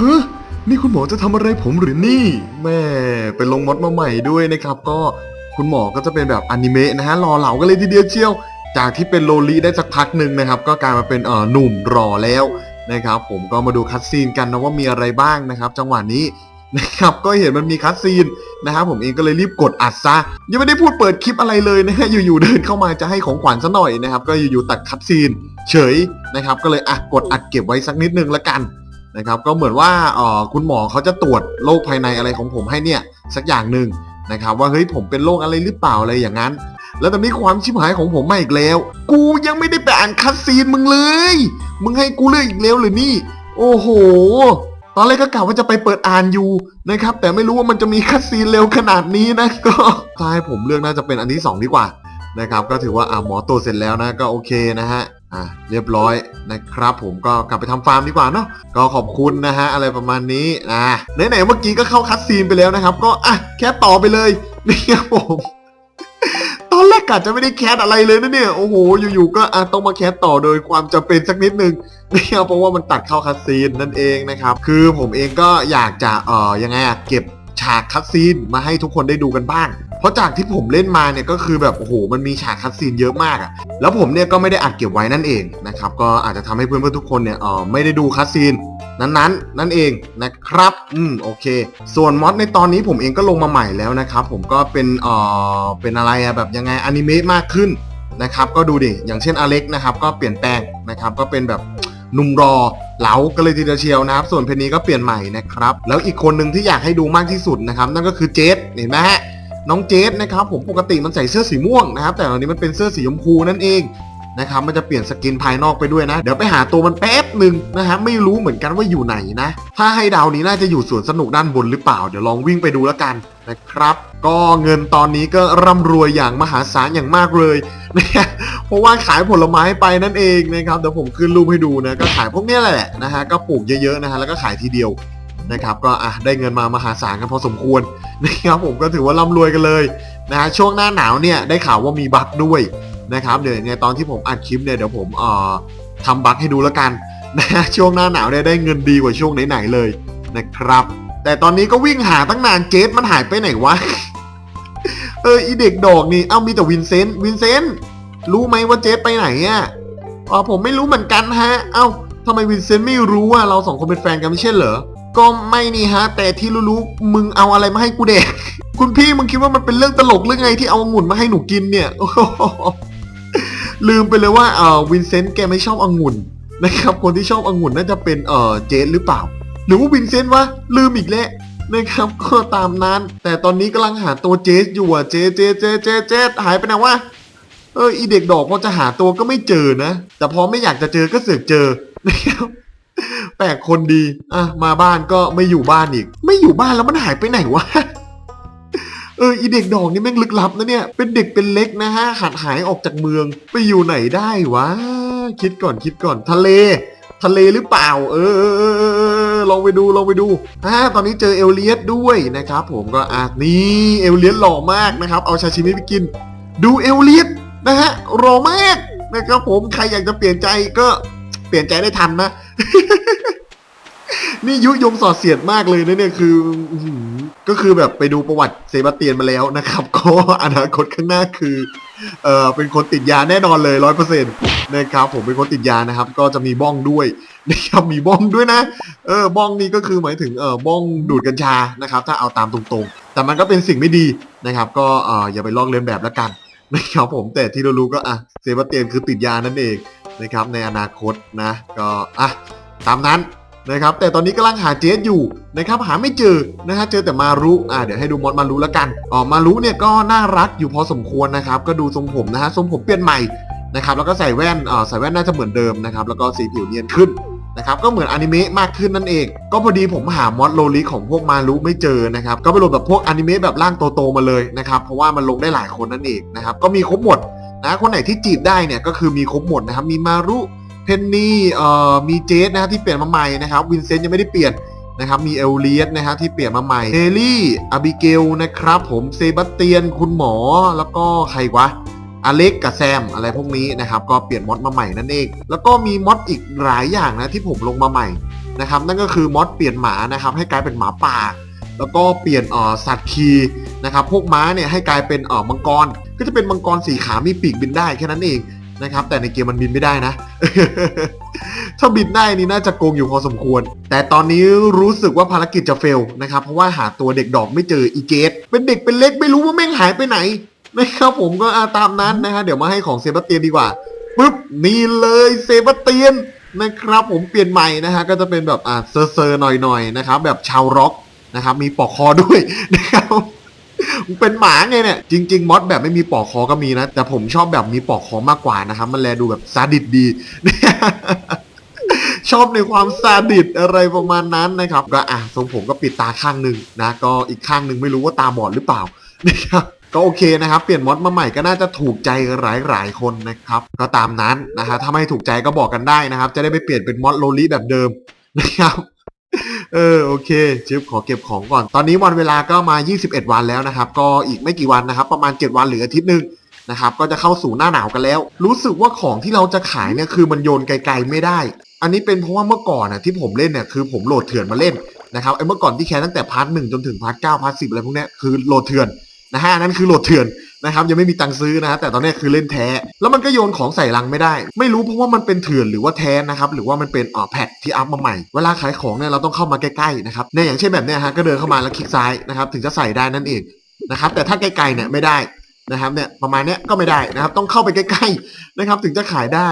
ฮ้นี่คุณหมอจะทำอะไรผมหรือนี่แม่ไปลงมดมาใหม่ด้วยนะครับ ก็คุณหมอก็จะเป็นแบบอนิเมะนะฮะรอเหลากันเลยทีเดียวเชียว จากที่เป็นโลลีได้สักพักหนึ่งนะครับ ก็กลายมาเป็นเอ่อหนุ่มรอแล้วนะครับ ผมก็มาดูคัดซีนกันนะว่ามีอะไรบ้างนะครับ จังหวะนี้นะครับก็เห็นมันมีคัดซีนนะครับผมเองก็เลยรีบกดอัดซะยังไม่ได้พูดเปิดคลิปอะไรเลยนะฮะอยู่ๆเดินเข้ามาจะให้ของขวัญซะหน่อยนะครับ ก็อยู่ๆตัดคัดซีน เฉยนะครับ ก็เลยอะกดอัดเก็บไว้สักนิดนึงละกัน นะครับ ก็เหมือนว่าคุณหมอเขาจะตรวจโรคภายในอะไรของผมให้เนี่ยสักอย่างหนึ่งนะครับ ว่าเฮ้ยผมเป็นโรคอะไรหรือเปล่าอะไรอย่างนั้น แล้วตอนนี้ความชิบหายของผมมาอีกแล้ว กูยังไม่ได้ไปอ่านคัดซีนมึงเลย มึงให้กูเลือกอีกแล้วหรือนี่ โอ้โห ตอนแรกก็กะว่าจะไปเปิดอ่านอยู่นะครับ แต่ไม่รู้ว่ามันจะมีคัดซีนเร็วขนาดนี้นะก็ถ้าให้ผมเลือกน่าจะเป็นอันที่สองดีกว่านะครับ ก็ถือว่าอ่าหมอตรวจเสร็จแล้วนะก็โอเคนะฮะ อ่าเรียบร้อยนะครับ ผมก็กลับไปทำฟาร์มดีกว่าเนาะก็ขอบคุณนะฮะอะไรประมาณนี้อ่าไหนๆเมื่อกี้ก็เข้าคัดซีนไปแล้วนะครับ ก็อะแค่ต่อไปเลยนี่ครับผมตอนแรกกะจะไม่ได้แคสอะไรเลยนะเนี่ยโอ้โหอยู่ๆก็อะต้องมาแคสต่อโดยความจำเป็นสักนิดนึงนะครับเพราะว่ามันตัดเข้าคัดซีนนั่นเองนะครับ คือผมเองก็อยากจะเอ่อยังไงอะเก็บากคัดซีนมาให้ทุกคนได้ดูกันบ้าง เพราะจากที่ผมเล่นมาเนี่ยก็คือแบบโอ้โหมันมีฉากคัดซีนเยอะมากอะแล้วผมเนี่ยก็ไม่ได้อัดเก็บไว้นั่นเองนะครับก็อาจจะทำให้เพื่อนๆทุกคนเนี่ยเออไม่ได้ดูคัดซีนนั้นๆ นั่นเองนะครับ อืม โอเค ส่วนมอดในตอนนี้ผมเองก็ลงมาใหม่แล้วนะครับ ผมก็เป็นเออเป็นอะไรอะแบบยังไงอนิเมะมากขึ้นนะครับ ก็ดูดิ อย่างเช่นอเล็กนะครับ ก็เปลี่ยนแปลงนะครับ ก็เป็นแบบหนุ่มรอ เหลาก็เลยทีเดียวเชียวนะครับ ส่วนเพนนีก็เปลี่ยนใหม่นะครับ แล้วอีกคนหนึ่งที่อยากให้ดูมากที่สุดนะครับนั่นก็คือเจสเห็นไหมฮะน้องเจสนะครับผมปกติมันใส่เสื้อสีม่วงนะครับ แต่ตอนนี้มันเป็นเสื้อสีชมพูนั่นเอง นะครับมันจะเปลี่ยนสกินภายนอกไปด้วยนะ เดี๋ยวไปหาตัวมันแป๊บหนึ่งนะครับไม่รู้เหมือนกันว่าอยู่ไหนนะ ถ้าให้ดาวนี้น่าจะอยู่สวนสนุกด้านบนหรือเปล่า เดี๋ยวลองวิ่งไปดูแล้วกันนะครับ ก็เงินตอนนี้ก็ร่ำรวยอย่างมหาศาลอย่างมากเลยนะเพราะว่าขายผลไม้ไปนั่นเองนะครับเดี๋ยวผมขึ้นรูปให้ดูนะก็ขายพวกนี้แหละนะฮะก็ปลูกเยอะๆนะฮะแล้วก็ขายทีเดียวนะครับก็อะได้เงินมามหาศาลกันพอสมควรนะครับผมก็ถือว่าร่ำรวยกันเลยนะฮะช่วงหน้าหนาวเนี่ยได้ข่าวว่ามีบั๊กด้วย นะครับเดี๋ยวในตอนที่ผมอัดคลิปเนี่ยเดี๋ยวผมเอ่อทำบั๊กให้ดูแล้วกันนะช่วงหน้าหนาวเนี่ยได้เงินดีกว่าช่วงไหนๆเลยนะครับ แต่ตอนนี้ก็วิ่งหาตั้งนานเจสมันหายไปไหนวะเอออีเด็กดอกนี่เอ้ามีแต่วินเซนต์วินเซนต์รู้ไหมว่าเจสไปไหนอะอ๋อผมไม่รู้เหมือนกันฮะ เอ้าทำไมวินเซนต์ไม่รู้ว่าเราสองคนเป็นแฟนกันไม่ใช่เหรอก็ไม่นี่ฮะ แต่ที่รู้ๆมึงเอาอะไรมาให้กูเด็ก คุณพี่มึงคิดว่ามันเป็นเรื่องตลกหรือไงที่เอาองุ่นมาให้หนูกินเนี่ย ลืมไปเลยว่าเออวินเซนต์แกไม่ชอบองุ่นนะครับ คนที่ชอบองุ่นน่าจะเป็นเออเจสหรือเปล่า หรือว่าวินเซนต์วะลืมอีกแล้วนะครับก็ตามนั้น แต่ตอนนี้กำลังหาตัวเจสอยู่อะเจสเจสเจสเจสเจสหายไปไหนวะเอออีเด็กดอกพอจะหาตัวก็ไม่เจอนะ แต่พอไม่อยากจะเจอก็เสือกเจอนะครับแปลกคนดี อะ มาบ้านก็ไม่อยู่บ้านอีก ไม่อยู่บ้านแล้วมันหายไปไหนวะ เอออีเด็กดอกนี่แม่งลึกลับนะเนี่ย เป็นเด็กเป็นเล็กนะฮะหัดหายออกจากเมือง ไปอยู่ไหนได้วะ คิดก่อนคิดก่อนทะเล ทะเลหรือเปล่าเออเออเออเออเออลองไปดูลองไปดูอ่าตอนนี้เจอเอลเลียสด้วยนะครับผมก็อะนี่เอลเลียสหล่อมากนะครับ เอาชาชิมิไปกิน ดูเอลเลียสนะฮะหล่อมากนะครับผมใครอยากจะเปลี่ยนใจก็เปลี่ยนใจได้ทันนะ นี่ยุยงสอดเสียดมากเลยนะเนี่ยคืออื้อหือก็คือแบบไปดูประวัติเซบาสเตียนมาแล้วนะครับ ก็อนาคตข้างหน้าคือเออเป็นคนติดยาแน่นอนเลยร้อยเปอร์เซ็นต์นะครับผมเป็นคนติดยานะครับ ก็จะมีบ้องด้วยนะครับมีบ้องด้วยนะเออบ้องนี่ก็คือหมายถึงเออบ้องดูดกัญชานะครับ ถ้าเอาตามตรงๆ แต่มันก็เป็นสิ่งไม่ดีนะครับ ก็เอออย่าไปลอกเลียนแบบแล้วกันนะครับผมแต่ที่เรารู้ก็อะเซบาสเตียนคือติดยานั่นเองนะครับในอนาคตนะ ก็อะตามนั้น นะครับแต่ตอนนี้กำลังหาเจสอยู่นะครับหาไม่เจอนะฮะเจอแต่มารุอ่าเดี๋ยวให้ดูมอดมารุแล้วกันอ๋อมารุเนี่ยก็น่ารักอยู่พอสมควรนะครับก็ดูทรงผมนะฮะทรงผมเปลี่ยนใหม่นะครับแล้วก็ใส่แว่นอ่าใส่แว่นน่าจะเหมือนเดิมนะครับแล้วก็สีผิวเนียนขึ้นนะครับก็เหมือนอนิเมะมากขึ้นนั่นเอง ก็พอดีผมหามอดโลลิของพวกมารุไม่เจอนะครับก็ไปโหลดแบบพวกอนิเมะแบบร่างโตๆมาเลยนะครับเพราะว่ามันลงได้หลายคนนั่นเองนะครับก็มีครบหมดนะคนไหนที่จีบได้เนี่ยก็คือมีครบหมดนะครับมีมารุ เพนนี่เอ่อมีเจสนะฮะที่เปลี่ยนมาใหม่นะครับวินเซนต์ยังไม่ได้เปลี่ยนนะครับมีเอลเลียสนะฮะที่เปลี่ยนมาใหม่เฮลี่อาบิเกลนะครับผมเซบาสเตียนคุณหมอแล้วก็ใครวะอเล็กกับแซมอะไรพวกนี้นะครับก็เปลี่ยนมอดมาใหม่นั่นเองแล้วก็มีมอดอีกหลายอย่างนะที่ผมลงมาใหม่นะครับนั่นก็คือมอดเปลี่ยนหมานะครับให้กลายเป็นหมาป่า แล้วก็เปลี่ยนเอ่อสัตว์คีนะครับพวกม้าเนี่ยให้กลายเป็นเอ่อมังกร ก็จะเป็นมังกรสีขามีปีกบินได้แค่นั้นเอง นะครับ แต่ในเกมมันบินไม่ได้นะ ถ้าบินได้นี่น่าจะโกงอยู่พอสมควร แต่ตอนนี้รู้สึกว่าภารกิจจะเฟลนะครับ เพราะว่าหาตัวเด็กดอกไม่เจออีเกต เป็นเด็กเป็นเล็กไม่รู้ว่าแม่งหายไปไหนนะครับผมก็อาตามนั้นนะฮะเดี๋ยวมาให้ของเซบาสเตียนดีกว่าปุ๊บนี่เลยเซบาสเตียนนะครับผมเปลี่ยนใหม่นะฮะก็จะเป็นแบบอ่าเซอร์เซอร์หน่อยๆนะครับแบบชาวร็อกนะครับมีปอกคอด้วยนะครับ เป็นหมาไงเนี่ยจริง ๆมอดแบบไม่มีปอกคอก็มีนะ แต่ผมชอบแบบมีปอกคอมากกว่านะครับ มันแลดูแบบซาดิสดี ชอบในความซาดิสอะไรประมาณนั้นนะครับ ก็อะทรงผมก็ปิดตาข้างหนึ่งนะ ก็อีกข้างหนึ่งไม่รู้ว่าตาบอดหรือเปล่านะครับก็โอเคนะครับ เปลี่ยนมอดมาใหม่ก็น่าจะถูกใจหลายๆคนนะครับ ก็ตามนั้นนะฮะถ้าไม่ถูกใจก็บอกกันได้นะครับ จะได้ไปเปลี่ยนเป็นมอดโลลิแบบเดิมนะครับ เออโอเคชิปขอเก็บของก่อน ตอนนี้วันเวลาก็มา 21 วันแล้วนะครับ ก็อีกไม่กี่วันนะครับ ประมาณ 7 วันหรืออาทิตย์หนึ่งนะครับ ก็จะเข้าสู่หน้าหนาวกันแล้ว รู้สึกว่าของที่เราจะขายเนี่ยคือมันโยนไกลๆไม่ได้ อันนี้เป็นเพราะว่าเมื่อก่อนน่ะที่ผมเล่นเนี่ยคือผมโหลดเถื่อนมาเล่นนะครับไอ้เมื่อก่อนที่แค่ตั้งแต่พาร์ทหนึ่งจนถึงพาร์ทเก้าพาร์ทสิบอะไรพวกเนี้ยคือโหลดเถื่อน นะฮะอันนั่นคือโหลดเถื่อนนะครับยังไม่มีตังค์ซื้อนะฮะแต่ตอนนี้คือเล่นแท้ แล้วมันก็โยนของใส่ลังไม่ได้ ไม่รู้เพราะว่ามันเป็นเถื่อนหรือว่าแท้นะครับหรือว่ามันเป็นอ่อแพทที่อัพมาใหม่เวลาขายของเนี่ยเราต้องเข้ามาใกล้ๆนะครับเนี่ยอย่างเช่นแบบเนี้ยฮะก็เดินเข้ามาแล้วคลิกซ้ายนะครับถึงจะใส่ได้นั่นเองนะครับแต่ถ้าไกลๆเนี่ยไม่ได้นะครับเนี่ยประมาณเนี้ยก็ไม่ได้นะครับต้องเข้าไปใกล้ๆนะครับถึงจะขายได้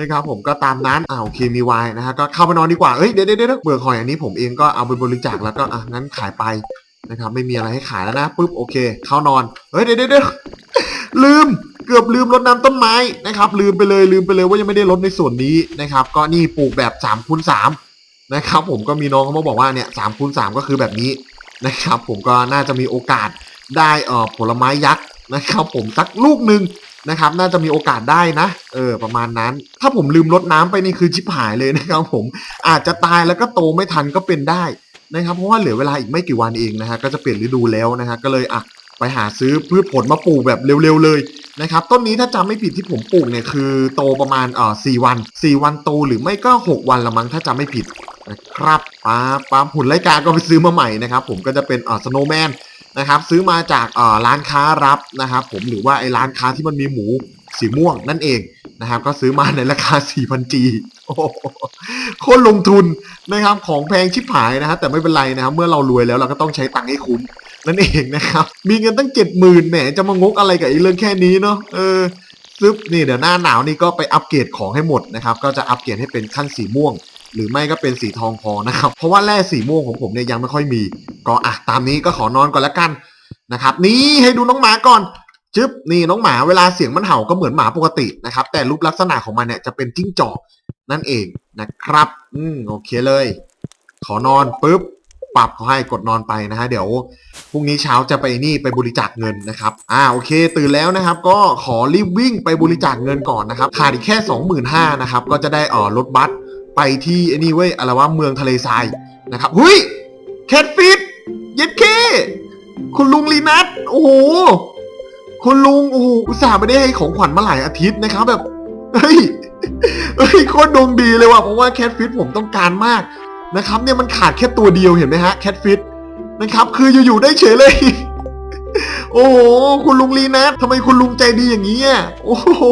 นะครับผมก็ตามนั้นอ่าโอเคมีวายนะฮะก็เข้าไปนอนดีกว่าเอ้ยเดี๋ยวเดี๋ยวเดี๋ยวเบื่อหอยอันนี้ผมเองก็เอาไปบริจาคแล้วก็อะงั้นขายไป นะครับ ไม่มีอะไรให้ขายแล้วนะปุ๊บโอเค เข้านอนเฮ้ยเดี๋ยวเดี๋ยวเดี๋ยวลืมเกือบลืมรดน้ำต้นไม้นะครับ ลืมไปเลยลืมไปเลยว่ายังไม่ได้รดในส่วนนี้นะครับ ก็นี่ปลูกแบบ3คูณ3นะครับผมก็มีน้องเขามาบอกว่าเนี่ยสามคูณสก็คือแบบนี้นะครับ ผมก็น่าจะมีโอกาสได้เอ่อผลไม้ยักษ์นะครับ ผมสักลูกหนึ่งนะครับ น่าจะมีโอกาสได้นะ เออ ประมาณนั้น ถ้าผมลืมรดน้ำไปนี่คือชิบหายเลยนะครับ ผมอาจจะตายแล้วก็โตไม่ทันก็เป็นได้ นะครับเพราะว่าเหลือเวลาอีกไม่กี่วันเองนะฮะก็จะเปลี่ยนฤดูแล้วนะฮะก็เลยอะไปหาซื้อพืชผลมาปลูกแบบเร็วๆเลยนะครับต้นนี้ถ้าจำไม่ผิดที่ผมปลูกเนี่ยคือโตประมาณเอ่อสี่วันสี่วันโตหรือไม่ก็หกวันละมั้งถ้าจำไม่ผิดนะครับป้าป้าหุ่นไลกาก็ไปซื้อมาใหม่นะครับผมก็จะเป็นเอ่อสโนว์แมนนะครับซื้อมาจากเอ่อร้านค้ารับนะครับผมหรือว่าไอ้ร้านค้าที่มันมีหมูสีม่วงนั่นเอง นะครับ ก็ซื้อมาในราคา 4,000จีโอ้โหโคตรลงทุนนะครับ ของแพงชิบหายนะครับแต่ไม่เป็นไรนะครับ เมื่อเรารวยแล้วเราก็ต้องใช้ตังค์ให้คุ้มนั่นเองนะครับ มีเงินตั้ง 70,000แหมจะมางกอะไรกับไอ้เรื่องแค่นี้เนาะเออซึบนี่เดี๋ยวหน้าหนาวนี่ก็ไปอัปเกรดของให้หมดนะครับ ก็จะอัปเกรดให้เป็นขั้นสีม่วง หรือไม่ก็เป็นสีทองพอนะครับ เพราะว่าแร่สีม่วงของผมเนี่ยยังไม่ค่อยมี ก็อะตามนี้ก็ขอนอนก่อนละกันนะครับ นี่ให้ดูน้องหมาก่อน จึ๊บนี่น้องหมาเวลาเสียงมันเห่าก็เหมือนหมาปกตินะครับ แต่รูปลักษณะของมันเนี่ยจะเป็นจิ้งจอกนั่นเองนะครับ อืมโอเคเลย ขอนอนปุ๊บปรับเขาให้กดนอนไปนะฮะเดี๋ยวพรุ่งนี้เช้าจะไปนี่ไปบริจาคเงินนะครับ อ่าโอเค ตื่นแล้วนะครับ ก็ขอรีบวิ่งไปบริจาคเงินก่อนนะครับขาดอีกแค่ 25,000นะครับก็จะได้อ่อรถบัสไปที่ไอ้นี่เว้ยอะไรว่าเมืองทะเลทรายนะครับหุยแคทฟิตเย็ดเคคุณลุงลีนัทโอ้โห คุณลุงโอ้โหอุตส่าห์ไม่ได้ให้ของขวัญมาหลายอาทิตย์นะครับ แบบเฮ้ยเฮ้ยโคตรดวงดีเลยว่ะเพราะว่าแคทฟิตผมต้องการมากนะครับ เนี่ยมันขาดแค่ตัวเดียวเห็นไหมฮะแคทฟิตนะครับ คืออยู่ๆได้เฉยเลย โอ้โหคุณลุงลีนัททำไมคุณลุงใจดีอย่างนี้อะโอ้โห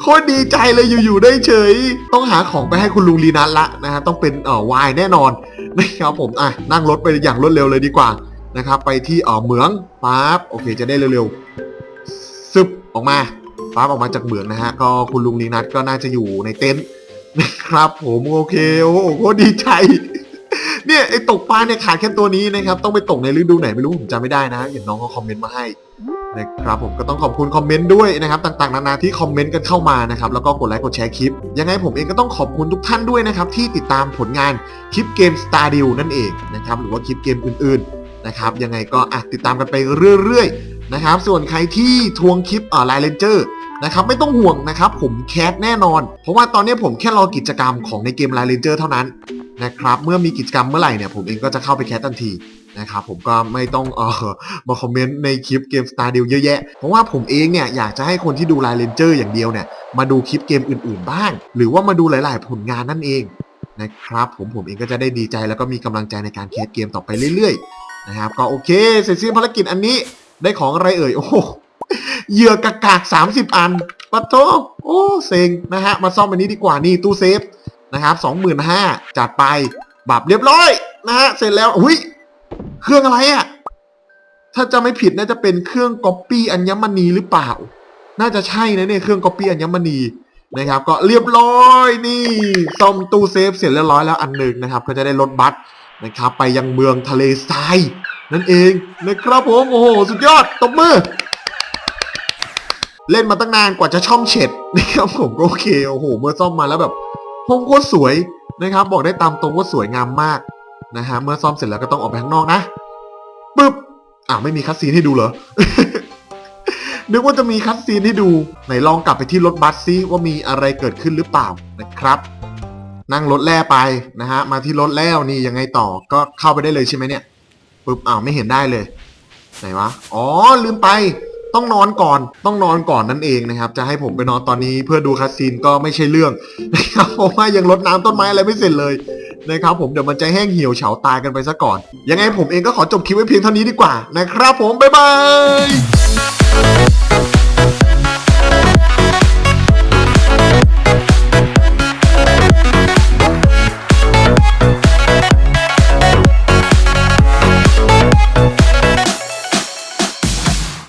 โคตรดีใจเลยอยู่ๆได้เฉย ต้องหาของไปให้คุณลุงลีนัทละนะฮะต้องเป็นเอ่อวายแน่นอนนะครับผมอะนั่งรถไปอย่างรวดเร็วเลยดีกว่า นะครับ ไปที่เออเหมืองปั๊บโอเค จะได้เร็วๆซึบออกมาปั๊บออกมาจากเหมืองนะฮะก็คุณลุงนีนัทก็น่าจะอยู่ในเต็นท์นะครับ ผมโอเคโอ้โหดีใจเนี่ยไอตกปลาเนี่ยขาดแค่ตัวนี้นะครับ ต้องไปตกในฤดูไหนไม่รู้ผมจำไม่ได้นะเห็นน้องเขาคอมเมนต์มาให้นะครับผมก็ต้องขอบคุณคอมเมนต์ด้วยนะครับต่างๆนานาที่คอมเมนต์กันเข้ามานะครับแล้วก็กดไลค์กดแชร์คลิป ยังไงผมเองก็ต้องขอบคุณทุกท่านด้วยนะครับที่ติดตามผลงานคลิปเกม Star d e a l นั่นเองนะครับหรือว่าคลิปเกมอื่นๆ นะครับ ยังไงก็อะติดตามกันไปเรื่อยๆนะครับ ส่วนใครที่ทวงคลิปอ่อไลเลนเจอร์นะครับไม่ต้องห่วงนะครับ ผมแคสแน่นอน เพราะว่าตอนนี้ผมแค่รอกิจกรรมของในเกมไลเลนเจอร์เท่านั้นนะครับเมื่อมีกิจกรรมเมื่อไหร่เนี่ยผมเองก็จะเข้าไปแคสทันทีนะครับผมก็ไม่ต้องเออมาคอมเมนต์ในคลิปเกม Star d e a l เยอะแยะ เพราะว่าผมเองเนี่ยอยากจะให้คนที่ดูไลเลนเจอร์อย่างเดียวเนี่ยมาดูคลิปเกมอื่นๆบ้าง หรือว่ามาดูหลายๆผลงานนั่นเองนะครับผมผมเองก็จะได้ดีใจแล้วก็มีกำลังใจในการแคสเกมต่อไปเรื่อยๆ นะครับ ก็โอเคเสร็จสิ้นภารกิจอันนี้ได้ของอะไรเอ่ยโอ้โหเหยื่อกากากสามสิบอันปะโทโอ้เซ็งนะฮะมาซ่อมอันนี้ดีกว่านี่ตู้เซฟนะครับสองหมื่นห้าจัดไปบับเรียบร้อยนะฮะเสร็จแล้วอุ้ยเครื่องอะไรอะ่ะถ้าจะไม่ผิดน่าจะเป็นเครื่องก๊อปปี้อัญมณีหรือเปล่า น่าจะใช่นะเนี่ยเครื่องก๊อปปี้อัญมณีนะครับ ก็เรียบร้อยนี่ซ่อมตู้เซฟเสร็จเรียบร้อยแล้วอันหนึ่งนะครับ ก็จะได้รถบัส นะครับไปยังเมืองทะเลทรายนั่นเองนะครับผมโอ้โหสุดยอดตบมือ เล่นมาตั้งนานกว่าจะช่องเฉดนะครับผมก็โอเคโอ้โห เมื่อซ่อมมาแล้วแบบห้องโคตรสวยนะครับ บอกได้ตามตรงว่าสวยงามมากนะฮะเมื่อซ่อมเสร็จแล้วก็ต้องออกไปข้างนอกนะปึ๊บอ่าไม่มีคัดซีนให้ดูเหรอนึกว่าจะมีคัดซีนให้ดูไหนลองกลับไปที่รถบัสซิว่ามีอะไรเกิดขึ้นหรือเปล่านะครับ นั่งรถแล่ไปนะฮะมาที่รถแล้วนี่ยังไงต่อก็เข้าไปได้เลยใช่ไหมเนี่ยปึ๊บอ้าวไม่เห็นได้เลย ไหนวะอ๋อลืมไปต้องนอนก่อนต้องนอนก่อนนั่นเองนะครับ จะให้ผมไปนอนตอนนี้เพื่อดูคัสซีนก็ไม่ใช่เรื่องนะครับเพราะว่ายังรดน้ำต้นไม้อะไรไม่เสร็จเลยนะครับผมเดี๋ยวมันจะแห้งเหี่ยวเฉาตายกันไปซะก่อน ยังไงผมเองก็ขอจบคลิปไว้เพียงเท่านี้ดีกว่านะครับผมบ๊ายบาย